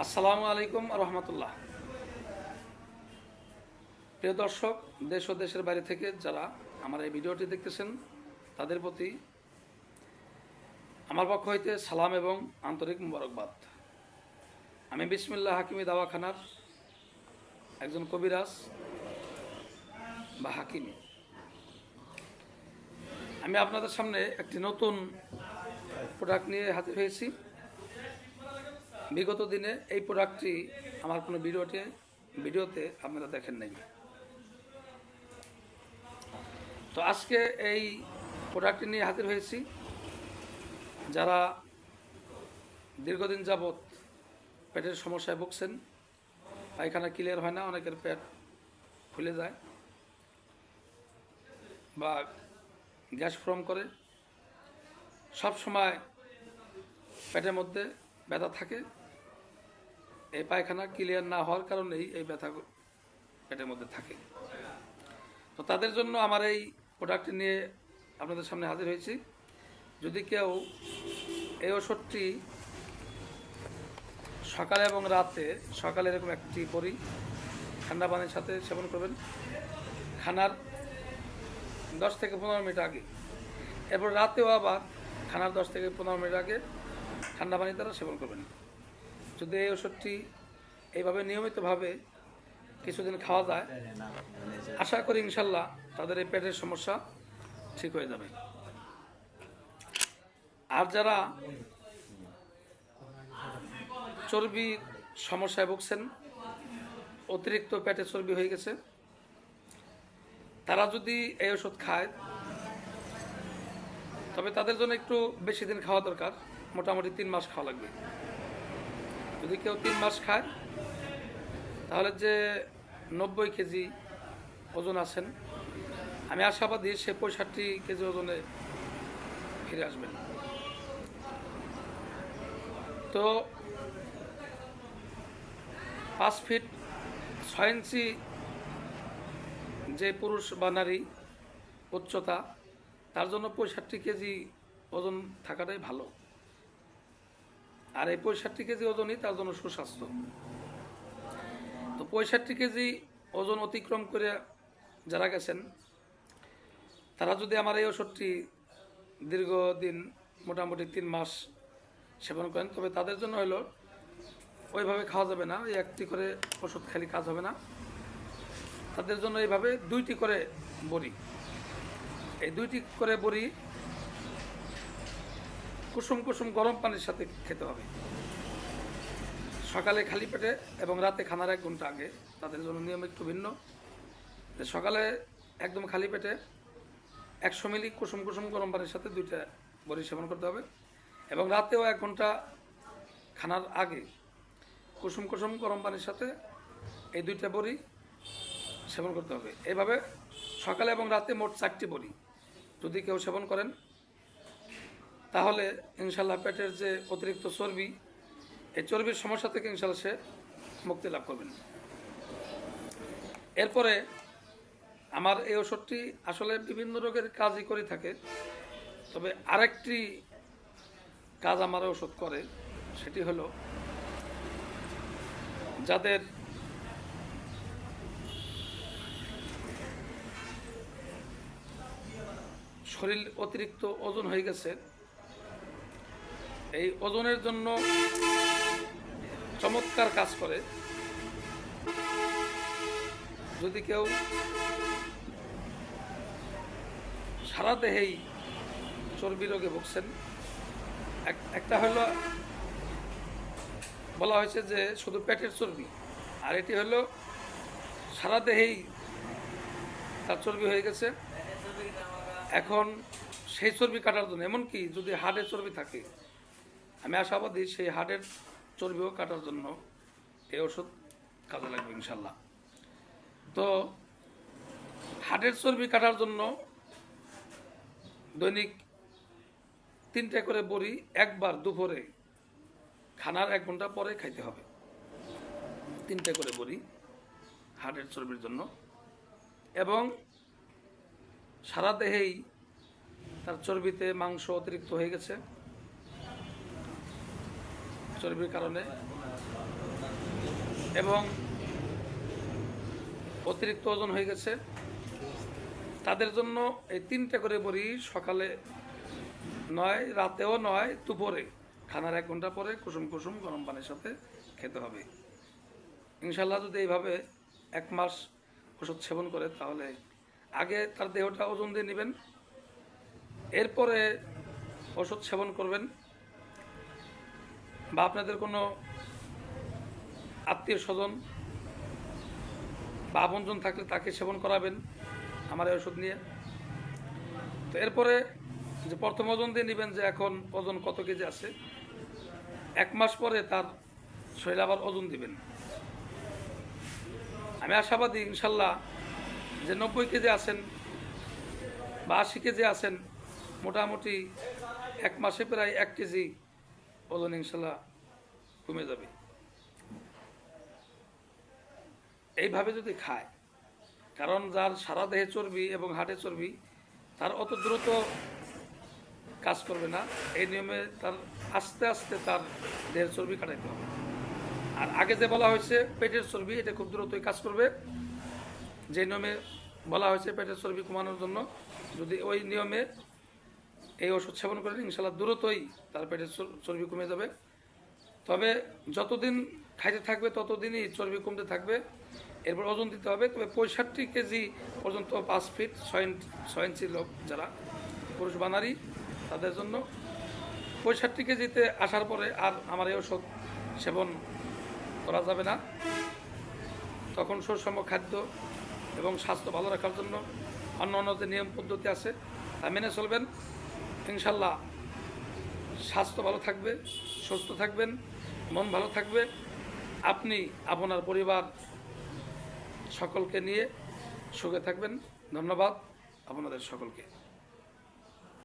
আসসালামু আলাইকুম রহমতুল্লাহ। প্রিয় দর্শক, দেশ ও দেশের বাইরে থেকে যারা আমার এই ভিডিওটি দেখতেছেন, তাদের প্রতি আমার পক্ষ হইতে সালাম এবং আন্তরিক মুবারকবাদ। আমি বিসমিল্লাহ হাকিমি দাওয়াখানার একজন কবিরাজ বা হাকিমি। আমি আপনাদের সামনে একটি নতুন প্রোডাক্ট নিয়ে হাজির হয়েছি। বিগত দিনে এই প্রোডাক্টটি আমার কোনো ভিডিওতে ভিডিওতে আপনারা দেখেন নাই। তো আজকে এই প্রোডাক্টটি নিয়ে হাজির হয়েছি। যারা দীর্ঘদিন যাবৎ পেটের সমস্যায় ভুগছেন, পায়খানা ক্লিয়ার হয় না, অনেকের পেট ফুলে যায় বা গ্যাস ফর্ম করে সব সময় পেটের মধ্যে ব্যথা থাকে। এই পায়খানা ক্লিয়ার না হওয়ার কারণেই এই ব্যথা পেটের মধ্যে থাকে। তো তাদের জন্য আমার এই প্রোডাক্টটি নিয়ে আপনাদের সামনে হাজির হয়েছি। যদি কেউ এই ওষুধটি সকালে এবং রাতে, সকালে এরকম একটি বড়ি ঠান্ডা পানির সাথে সেবন করবেন, খানার দশ থেকে পনেরো মিনিট আগে, এরপর রাতেও আবার খানার দশ থেকে পনেরো মিনিট আগে ঠান্ডা পানি দ্বারা সেবন করবেন। যদি এই ওষুধটি এইভাবে নিয়মিতভাবে কিছুদিন খাওয়া যায়, আশা করি ইনশাল্লাহ তাদের এই পেটের সমস্যা ঠিক হয়ে যাবে। আর যারা চর্বির সমস্যায় ভুগছেন, অতিরিক্ত পেটে চর্বি হয়ে গেছে, তারা যদি এই ওষুধ খায়, তবে তাদের জন্য একটু বেশি দিন খাওয়া দরকার, মোটামুটি তিন মাস খাওয়া লাগবে। যদি কেউ তিন মাস খায়, তাহলে যে নব্বই কেজি ওজন আছেন, আমি আশাবাদী সে পঁয়ষট্টি কেজি ওজনে ফিরে আসবেন। তো পাঁচ ফিট ছয় ইঞ্চি যে পুরুষ বা নারী উচ্চতা, তার জন্য পঁয়ষট্টি কেজি ওজন থাকাটাই ভালো। আর এই পঁয়ষট্টি কেজি ওজনই তার জন্য সুস্বাস্থ্য। তো পঁয়ষট্টি কেজি ওজন অতিক্রম করে যারা গেছেন, তারা যদি আমার এই ওষুধটি দীর্ঘদিন, মোটামুটি তিন মাস সেবন করেন, তবে তাদের জন্য হলো, ওইভাবে খাওয়া যাবে না, ওই একটি করে ওষুধ খালি কাজ হবে না। তাদের জন্য এইভাবে দুইটি করে বড়ি। এই দুইটি করে বড়ি কুসুম কুসুম গরম পানির সাথে খেতে হবে। সকালে খালি পেটে এবং রাতে খানার এক ঘণ্টা আগে তাদের জন্য নিয়ম একটু ভিন্ন। সকালে একদম খালি পেটে একশো মিলি কুসুম কুসুম গরম পানির সাথে দুইটা বড়ি সেবন করতে হবে এবং রাতেও এক ঘণ্টা খানার আগে কুসুম কুসুম গরম পানির সাথে এই দুইটা বড়ি সেবন করতে হবে। এইভাবে সকালে এবং রাতে মোট চারটি বড়ি যদি কেউ সেবন করেন তাহলে ইনশাল্লাহ পেটের যে অতিরিক্ত চর্বি, এই চর্বির সমস্যা থেকে ইনশাল্লাহ সে মুক্তি লাভ করবেন। এরপরে আমার এই ওষুধটি আসলে বিভিন্ন রোগের কাজই করে থাকে, তবে আরেকটি কাজ আমার ওষুধ করে, সেটি হলো যাদের শরীর অতিরিক্ত ওজন হয়ে গেছে এই ওজনের জন্য চমৎকার কাজ করে। যদি কেউ সারা দেহেই চর্বি রোগে ভুগছেন, এক- একটা হলো বলা হয়েছে যে শুধু পেটের চর্বি, আর এটি হলো সারা দেহেই তার চর্বি হয়ে গেছে। এখন সেই চর্বি কাটার জন্য, এমনকি যদি হাড়ের চর্বি থাকে আমি আশাবাদী সেই হাড়ের চর্বিও কাটার জন্য এই ওষুধ কাজে লাগবে ইনশাল্লাহ তো হাড়ের চর্বি কাটার জন্য দৈনিক তিনটে করে বড়ি একবার দুপুরে, খানার এক ঘণ্টা পরে খাইতে হবে। তিনটে করে বড়ি হাড়ের চর্বির জন্য। এবং সারা দেহেই তার চর্বিতে মাংস অতিরিক্ত হয়ে গেছে। চর্বির কারণে। এবং অতিরিক্ত ওজন হয়ে গেছে। তাদের জন্য এই তিনটে করে বড়ি সকালে নয়, রাতেও নয়, দুপুরে। খানার এক ঘণ্টা পরে কুসুম কুসুম গরম পানির সাথে খেতে হবে। ইনশাল্লাহ যদি এইভাবে এক মাস ওষুধ সেবন করে, তাহলে আগে তার দেহটা ওজন দিয়ে নেবেন। এরপরে ওষুধ সেবন করবেন। বা আপনাদের কোনো আত্মীয় স্বজন বা আপনজন থাকলে তাকে সেবন করাবেন আমার এই ওষুধ নিয়ে। তো এরপরে যে প্রথম ওজন দিয়ে নেবেন যে এখন ওজন কত কেজি আছে, এক মাস পরে তার শরীরে আবার ওজন দিবেন। আমি আশাবাদী ইনশাল্লাহ যে নব্বই কেজি আছেন বা আশি কেজি আছেন, মোটামুটি এক মাসে প্রায় এক কেজি ওজন ইনশাল্লাহ কমে যাবে। এইভাবে যদি খায়, কারণ যার সারা দেহে চর্বি এবং হাটে চর্বি, তার অত দ্রুত কাজ করবে না। এই নিয়মে তার আস্তে আস্তে তার দেহের চর্বি কাটাইতে হবে। আর আগে যে বলা হয়েছে পেটের চর্বি, এটা খুব দ্রুতই কাজ করবে। যে নিয়মে বলা হয়েছে পেটের চর্বি কমানোর জন্য, যদি ওই নিয়মে এই ওষুধ সেবন করেন ইনশাল্লাহ দ্রুতই তার চর- চর্বি কমে যাবে। তবে যতদিন খাইতে থাকবে, ততদিনই চর্বি কমতে থাকবে। এরপর ওজন দিতে হবে। তবে পঁয়ষট্টি কেজি পর্যন্ত পাঁচ ফিট ছয় ছয় ইঞ্চি লোক যারা পুরুষ বানারি তাদের জন্য পঁয়ষট্টি কেজিতে আসার পরে আর আমার এই ওষুধ সেবন করা যাবে না। তখন সুষম খাদ্য এবং স্বাস্থ্য ভালো রাখার জন্য অন্য অন্য যে নিয়ম পদ্ধতি আছে, তা মেনে চলবেন। ইনশাল্লাহ স্বাস্থ্য ভালো থাকবে, সুস্থ থাকবেন, মন ভালো থাকবে। আপনি, আপনার পরিবার সকলকে নিয়ে সুখে থাকবেন। ধন্যবাদ আপনাদের সকলকে।